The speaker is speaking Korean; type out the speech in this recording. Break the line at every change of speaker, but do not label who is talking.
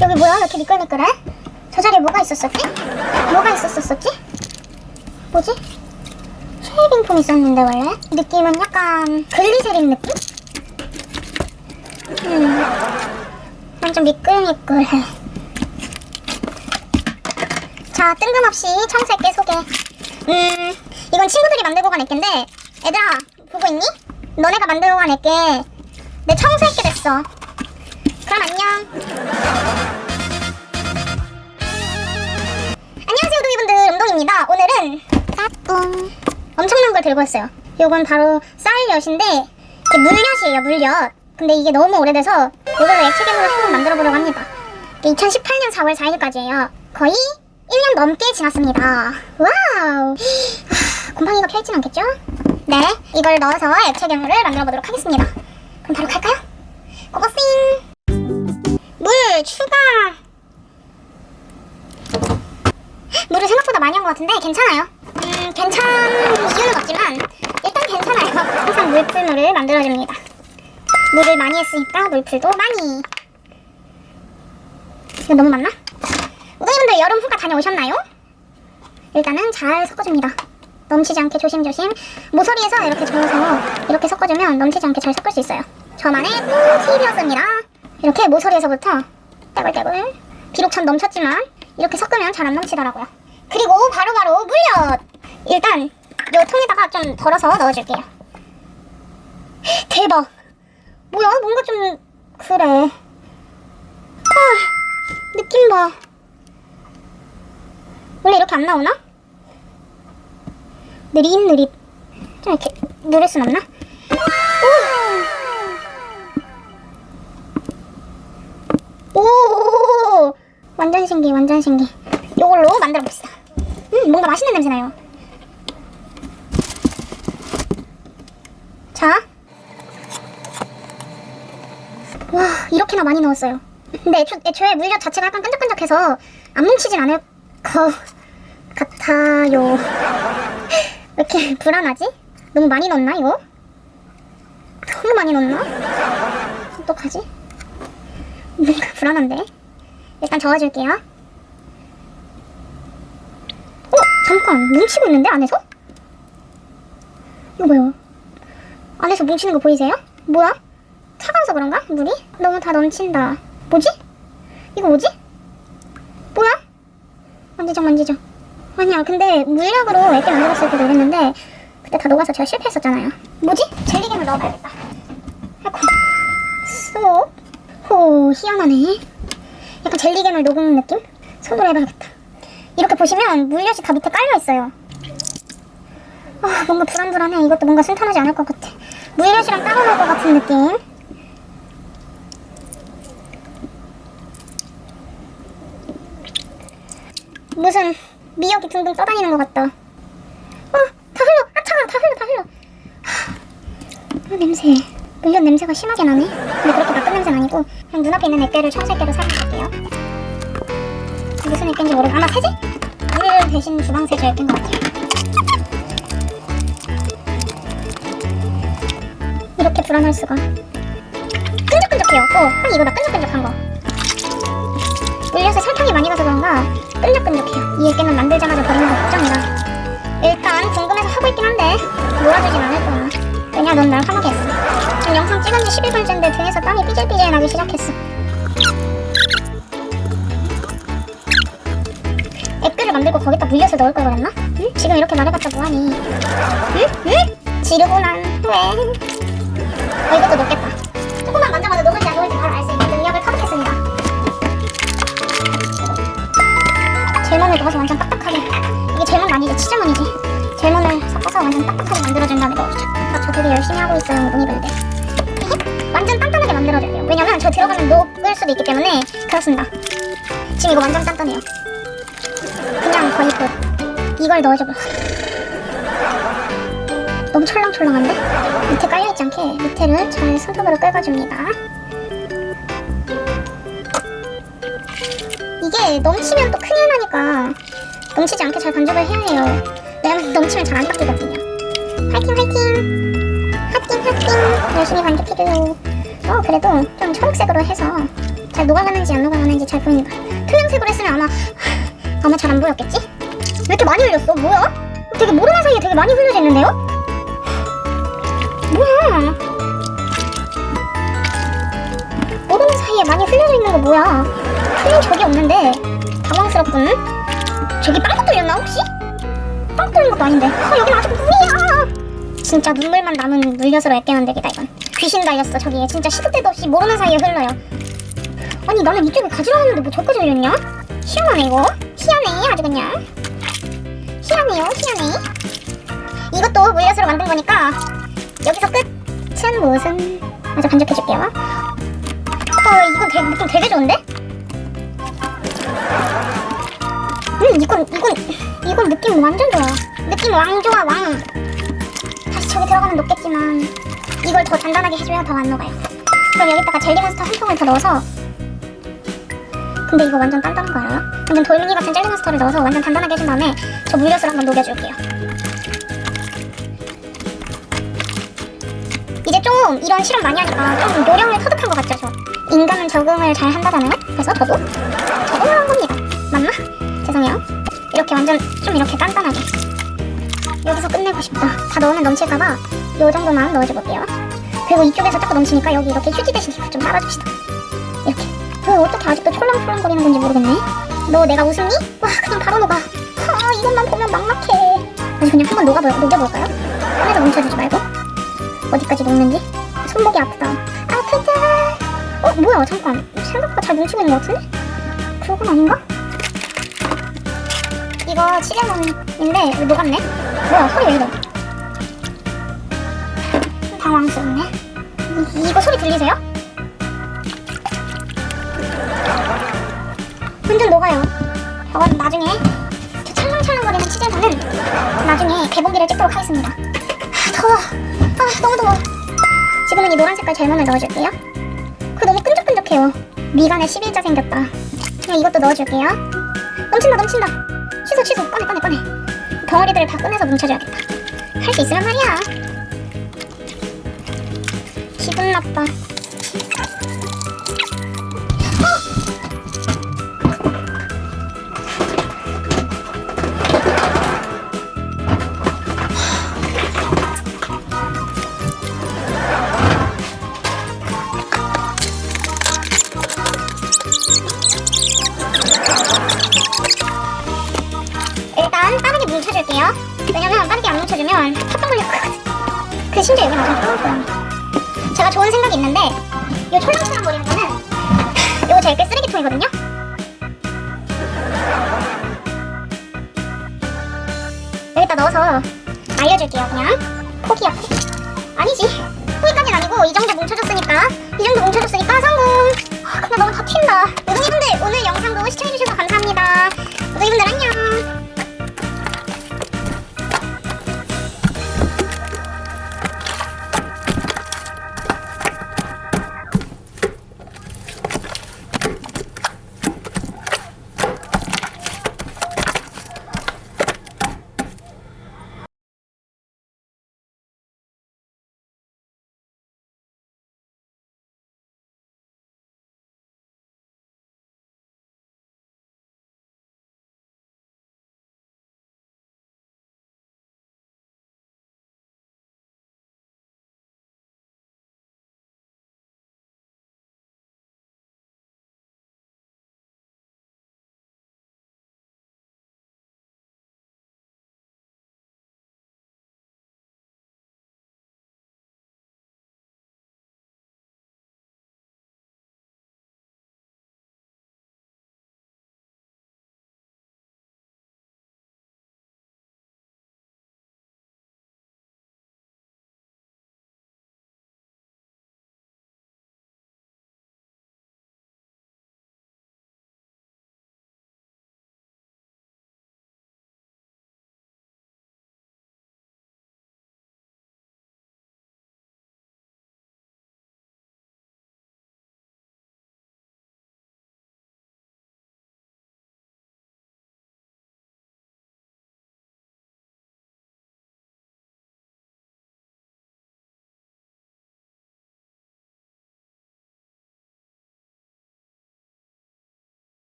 여기 뭐야? 왜 이렇게 미끌미끌해? 저 자리에 뭐가 있었었지? 뭐가 있었었지? 뭐지? 쉐이빙 폼 있었는데 원래? 느낌은 약간 글리세린 느낌? 음, 완전 미끌미끌해. 자, 뜬금없이 청소할게 소개. 음, 이건 친구들이 만들고 간 액인데, 얘들아, 보고 있니? 너네가 만들고 간 액게 내 청소했게 됐어. 그럼 안녕. 안녕하세요, 동이분들. 음동입니다. 오늘은 까꿍 엄청난 걸 들고 왔어요. 요건 바로 쌀엿인데 물엿이에요, 물엿. 근데 이게 너무 오래돼서 이걸로 액체괴물을 한번 만들어 보려고 합니다. 이게 2018년 4월 4일까지예요. 거의 1년 넘게 지났습니다. 와우. 하, 곰팡이가 펴있진 않겠죠? 네, 이걸 넣어서 액체괴물을 만들어 보도록 하겠습니다. 그럼 바로 갈까요? 같은데 괜찮아요. 음, 괜찮은 이유는 없지만 일단 괜찮아요. 항상 물풀물을 만들어줍니다. 물을 많이 했으니까 물풀도 많이. 이거 너무 많나? 우동이분들 여름 휴가 다녀오셨나요? 일단은 잘 섞어줍니다. 넘치지 않게 조심조심 모서리에서 이렇게 저어서 이렇게 섞어주면 넘치지 않게 잘 섞을 수 있어요. 저만의 꿀팁이었습니다. 이렇게 모서리에서부터 떼굴떼굴 비록 전 넘쳤지만 이렇게 섞으면 잘 안 넘치더라고요. 그리고 물엿! 일단 이 통에다가 좀 덜어서 넣어줄게요. 대박! 뭐야? 뭔가 좀 그래. 아, 느낌 봐. 원래 이렇게 안 나오나? 느릿느릿. 좀 이렇게 누를 순 없나? 오! 오! 완전 신기, 완전 신기. 요걸로 만들어 봅시다. 음, 뭔가 맛있는 냄새 나요. 자. 와, 이렇게나 많이 넣었어요. 근데 애초, 애초에 물엿 자체가 약간 끈적끈적해서 안 뭉치진 않을 것 같아요. 왜 이렇게 불안하지? 너무 많이 넣었나, 이거? 너무 많이 넣었나? 어떡하지? 뭔가 불안한데? 일단 저어줄게요. 어? 잠깐, 뭉치고 있는데, 안에서? 이거 뭐야? 안에서 뭉치는 거 보이세요? 뭐야? 차가워서 그런가? 물이? 너무 다 넘친다. 뭐지? 이거 뭐지? 뭐야? 만지적 만지적. 아니야, 근데 물약으로 애기 만들었을 때도 이랬는데 그때 다 녹아서 제가 실패했었잖아요. 뭐지? 젤리겜을 넣어봐야겠다. 아이고, 쏙. 호, 희한하네. 약간 젤리겜을 녹은 느낌? 손으로 해봐야겠다. 이렇게 보시면 물엿이 다 밑에 깔려 있어요. 아, 뭔가 불안불안해. 이것도 뭔가 순탄하지 않을 것 같아. 물엿이랑 따로 넣을 것 같은 느낌. 무슨 미역이 둥둥 떠다니는 것 같다. 어, 다 흘러. 아, 차가, 다 흘러, 다 흘러. 하, 아, 냄새. 물엿 냄새가 심하게 나네. 근데 그렇게 나쁜 냄새는 아니고 그냥 눈앞에 있는 액계를 청색계로 사용할게요. 무슨 액계인지 모르고 아마 세제? 물 대신 주방 세제 액계인 것 같아요. 이렇게 불안할 수가. 끈적끈적해요. 어, 이거 나 끈적끈적한 거. 물엿에 설탕이 많이 가서 그런가 끈적끈적해요. 이 액계는 만들자마자 버리는 거 걱정이라. 일단 궁금해서 하고 있긴 한데 몰아주진 않을 거야. 왜냐 넌 날 화나게 했어. 지금 영상 찍은 지 11분째인데 등에서 땀이 삐질삐질 나기 시작했어. 액들을 만들고 거기다 물엿을 넣을 걸 그랬나? 응? 지금 이렇게 말해봤자 뭐하니? 응? 응? 지르고 난 후에 어 이것도 녹겠다. 조금만 만져봐도 녹을지 안 녹을지 바로 알 수 있는 능력을 터득했습니다. 젤몬을 넣어서 완전 딱딱하게 이게 젤몬 아니지 치즈몬이지 젤몬을 섞어서 완전 딱딱하게 만들어준 다음에 아, 저 되게 열심히 하고 있어요 우동이분들 완전 단단하게 만들어줘야 돼요 왜냐면 저 들어가면 녹을 수도 있기 때문에 그렇습니다 지금 이거 완전 단단해요 그냥 그 이걸 넣어줘 봐 너무 촐랑촐랑한데? 밑에 깔려있지 않게 밑에를 잘 손톱으로 끌어줍니다 이게 넘치면 또 큰일 나니까 넘치지 않게 잘 반죽을 해야 해요. 왜냐면 넘치면 잘 안 닦이거든요. 화이팅 화이팅! 핫띵 핫띵! 열심히 반죽해줘요. 어 그래도 좀 초록색으로 해서 잘 녹아가는지 안 녹아가는지 잘 보입니다. 투명색으로 했으면 아마 아마 잘 안 보였겠지? 왜 이렇게 많이 흘렸어? 뭐야? 되게 모르는 사이에 되게 많이 흘려져 있는데요? 뭐야? 모르는 사이에 많이 흘려져 있는 거 뭐야? 흘린 적이 없는데 당황스럽군. 저기 빵꾸 뚫렸나 혹시? 빵꾸 뚫린 것도 아닌데. 아 여긴 아직 물이야. 진짜 눈물만 남은 물엿으로 액게 만들기다 이건. 귀신 달렸어 저기에. 진짜 시도 때도 없이 모르는 사이에 흘러요. 아니 나는 이쪽에 가지런했는데 뭐 저까지 흘렸냐? 희한하네 이거. 희한해 아주 그냥. 희한해요 희한해. 이것도 물엿으로 만든 거니까 여기서 끝은 무슨 아주 간직해줄게요. 어 이건 되게 느낌 되게 좋은데? 음 이건 이건 이건 느낌 완전 좋아. 느낌 왕 좋아 왕. 다시 저기 들어가면 녹겠지만 이걸 더 단단하게 해줘야 더 안 녹아요. 그럼 여기다가 젤리 몬스터 한 통을 더 넣어서 근데 이거 완전 단단한 거 알아요? 완전 돌멩이 같은 젤리몬스터를 넣어서 완전 단단하게 해준 다음에 저 물엿을 한번 녹여줄게요. 이제 좀 이런 실험 많이 하니까 좀 요령을 터득한 것 같죠, 저? 인간은 적응을 잘 한다잖아요? 그래서 저도 적응을 한 겁니다. 맞나? 죄송해요. 이렇게 완전 좀 이렇게 단단하게. 여기서 끝내고 싶다. 다 넣으면 넘칠까봐 요 정도만 넣어줘볼게요. 그리고 이쪽에서 자꾸 넘치니까 여기 이렇게 휴지 대신 좀 따라줍시다. 그 어떻게 아직도 촐랑촐랑거리는 건지 모르겠네. 너 내가 웃음니? 와 그냥 바로 녹아. 아 이것만 보면 막막해. 아주 그냥 한번 녹아볼, 녹여볼까요? 하나도 뭉쳐주지 말고. 어디까지 녹는지? 손목이 아프다. 아프다. 어 뭐야 잠깐. 생각보다 잘 뭉치고 있는 것 같은데? 그건 아닌가? 이거 치레몬인데 이거 녹았네? 뭐야 소리 왜 이래? 당황스럽네. 이, 이거 소리 들리세요? 완전 녹아요. 저건 나중에 저 찰랑찰랑거리는 치즈에서는 나중에 개봉기를 찍도록 하겠습니다. 아, 더워. 아, 너무 더워. 지금은 이 노란 색깔 젤몬을 넣어줄게요. 그거 너무 끈적끈적해요. 미간에 11자 생겼다. 그냥 이것도 넣어줄게요. 넘친다, 넘친다. 취소, 취소. 꺼내, 꺼내, 꺼내. 덩어리들을 다 꺼내서 뭉쳐줘야겠다. 할 수 있으란 말이야. 기분 나빠. 걸릴 거거든. 그 심지어 여기 나좀 촐랑촐랑. 제가 좋은 생각이 있는데 이 촐랑촐랑 거리는 거는 이거 제일 꽤 쓰레기통이거든요. 여기다 넣어서 말려줄게요 그냥. 포기야 포기. 아니지. 포기까지는 아니고 이 정도 뭉쳐줬으니까 이 정도 뭉쳐줬으니까 성공. 아, 근데 너무 다 튄다. 여러분들 오늘 영상도 시청해주셔서.